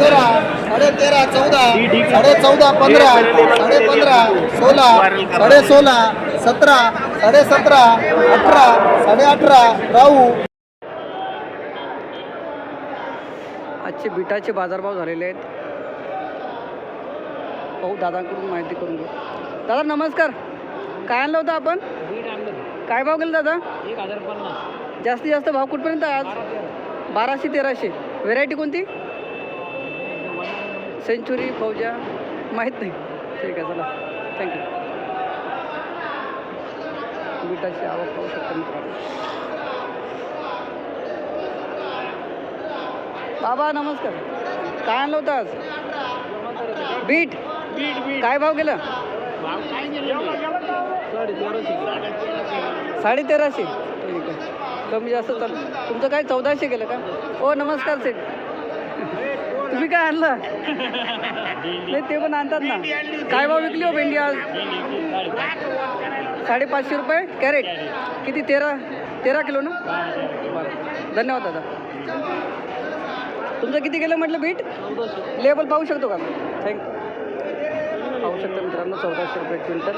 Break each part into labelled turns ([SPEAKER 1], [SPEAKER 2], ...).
[SPEAKER 1] तेरा साडे तेरा चौदा साडे चौदा पंधरा साडे पंधरा सोळा साडे सोळा सतरा साडे सतरा अठरा साडे अठरा राहू.
[SPEAKER 2] आजचे बिटाचे बाजारभाव झालेले आहेत. पाहू दादांकडून माहिती करून घेऊ. दादा नमस्कार. काय आणलं होतं आपण? काय भाव गेला दादा? जास्तीत जास्त भाव कुठपर्यंत आज? बाराशे तेराशे. व्हेरायटी कोणती? सेंचुरी फौजा माहीत नाही. ठीक आहे चला. थँक्यू बिटाची आवक पाहू शकता मित्रांनो. बाबा नमस्कार. काय आणलं होतं आज? बीट.
[SPEAKER 3] Beet beet.
[SPEAKER 2] काय भाव गेलं?
[SPEAKER 3] साडे तेराशे
[SPEAKER 2] साडे तेराशे ठीक आहे. कमी जास्त चालू तुमचं काय चौदाशे गेलं का? ओ नमस्कार सेठ. तुम्ही काय आणलं? नाही ते पण आणतात ना. काय भाव विकली हो भेंडी आज? साडेपाचशे रुपये कॅरेट. किती तेरा? तेरा किलो ना? बरं धन्यवाद दादा. तुमचं किती गेलं म्हटलं बीट? लेबल पाहू शकतो का? थँक्यू पाहू शकतो मित्रांनो चौदाशे रुपये क्विंटल.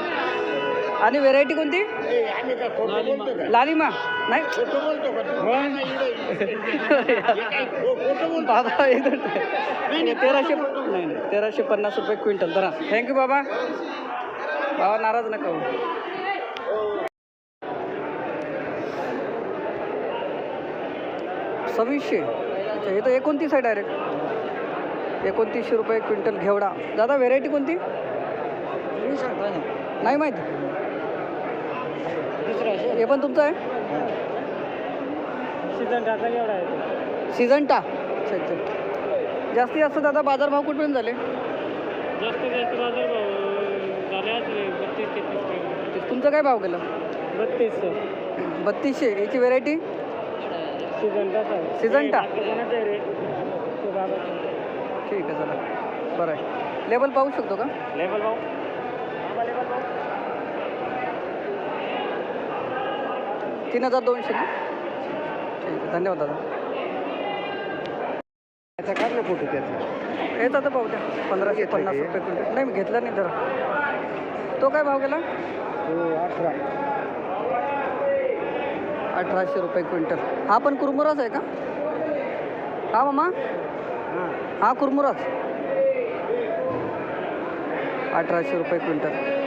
[SPEAKER 2] आणि व्हेरायटी कोणती? लालिमा. नाही? मिनिट. तेराशे नाही नाही तेराशे पन्नास रुपये क्विंटल. धरा. थँक्यू बाबा. बाबा नाराज नका सव्वीसशे. अच्छा हे तर एकोणतीस आहे डायरेक्ट एकोणतीसशे रुपये क्विंटल घेवडा. दादा व्हेरायटी कोणती? नाही माहीत. हे पण तुमचं आहे? सिजंटा अच्छा अच्छा जास्तीत जास्त दादा बाजारभाव कुठपर्यंत झाले?
[SPEAKER 3] जास्त जास्त बाजार भाव झाले बत्तीस तेहतीस.
[SPEAKER 2] तुमचं काय भाव गेलं?
[SPEAKER 3] बत्तीस
[SPEAKER 2] बत्तीसशे. याची व्हेरायटी सिजंटा
[SPEAKER 3] बाबा.
[SPEAKER 2] ठीक आहे चला. बरं आहे. लेबल पाहू शकतो का?
[SPEAKER 3] लेबल भाऊ
[SPEAKER 2] तीन हजार दोनशे ना? धन्यवाद दादा.
[SPEAKER 1] त्याचा काढले फोटो त्याचा?
[SPEAKER 2] आता पाहू द्या. पंधराशे पन्नास रुपये क्विंटल. नाही मी घेतला नाही जरा. तो काय भाव गेला?
[SPEAKER 1] अठरा.
[SPEAKER 2] अठराशे रुपये क्विंटल. हा पण कुरमुराच आहे का? हा मामा? हा कुरमुराच. अठराशे रुपये क्विंटल.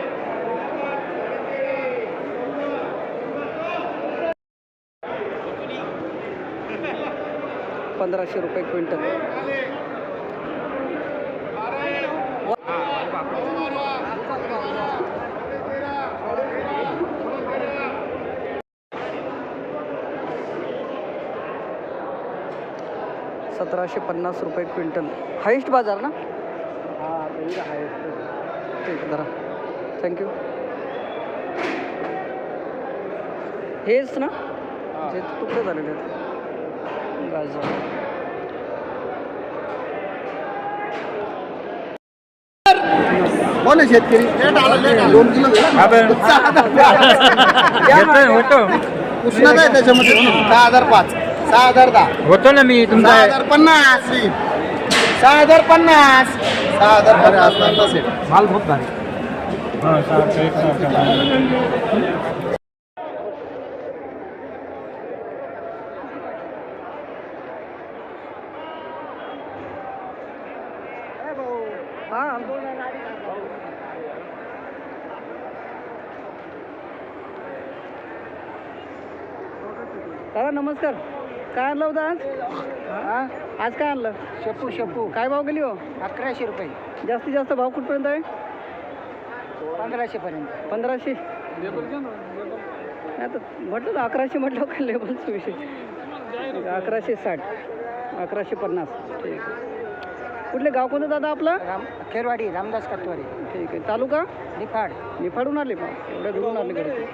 [SPEAKER 2] पंधराशे रुपये क्विंटल. सतराशे पन्नास रुपये क्विंटल. हायेस्ट बाजार ना? ठीक धरा. थँक्यू हेच ना? जे तुकडे झालेले आहेत.
[SPEAKER 1] कोण आहे शेतकरी? दोन किलो उष्णता आहे त्याच्यामध्ये. सहा हजार पाच. सहा हजार दहा.
[SPEAKER 3] होतो ना मी
[SPEAKER 1] सहा हजार पन्नास. सहा हजार पन्नास. सहा हजार पन्नास.
[SPEAKER 3] माल खूप भारी.
[SPEAKER 2] हां दादा नमस्कार. काय आणलं होतं आज? हां? आज काय आणलं?
[SPEAKER 1] शेपू शेपू.
[SPEAKER 2] काय भाव गेली हो?
[SPEAKER 1] अकराशे रुपये.
[SPEAKER 2] जास्तीत जास्त भाव कुठपर्यंत आहे?
[SPEAKER 1] पंधराशे पर्यंत.
[SPEAKER 2] पंधराशे? आता म्हटलं ना अकराशे म्हटलं काय लेबलचा? विषय अकराशे साठ अकराशे पन्नास. ठीक आहे. कुठले गाव कोणतं दादा आपलं?
[SPEAKER 1] राम खेरवाडी रामदास कटवारी
[SPEAKER 2] ठीक आहे. तालुका?
[SPEAKER 1] निफाड.
[SPEAKER 2] निफाडून आले मग. एवढ्या दुरून आले घरी.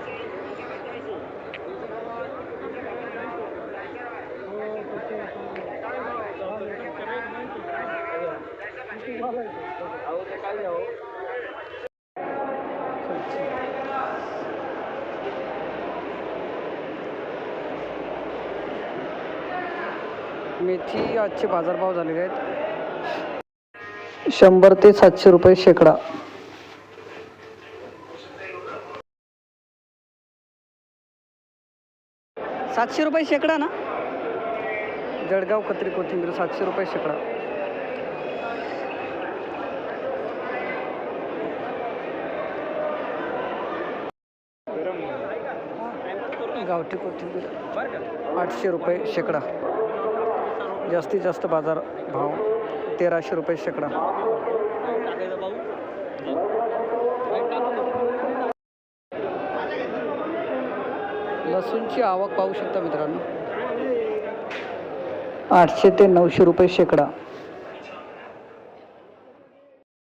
[SPEAKER 2] मेथी आजचे बाजारभाव झालेले आहेत. शंभर ते सातशे रुपये शेकडा. सातशे रुपये शेकडा ना? जळगाव कत्री कोथिंबीर सातशे रुपये शेकडा. गावठी कोथिंबीर आठशे रुपये शेकडा. जास्तीत जास्त बाजार भाव. तेराशे रुपये शेकडा. लसूणची आवक पाहू शकता मित्रांनो. आठशे ते नऊशे रुपये शेकडा.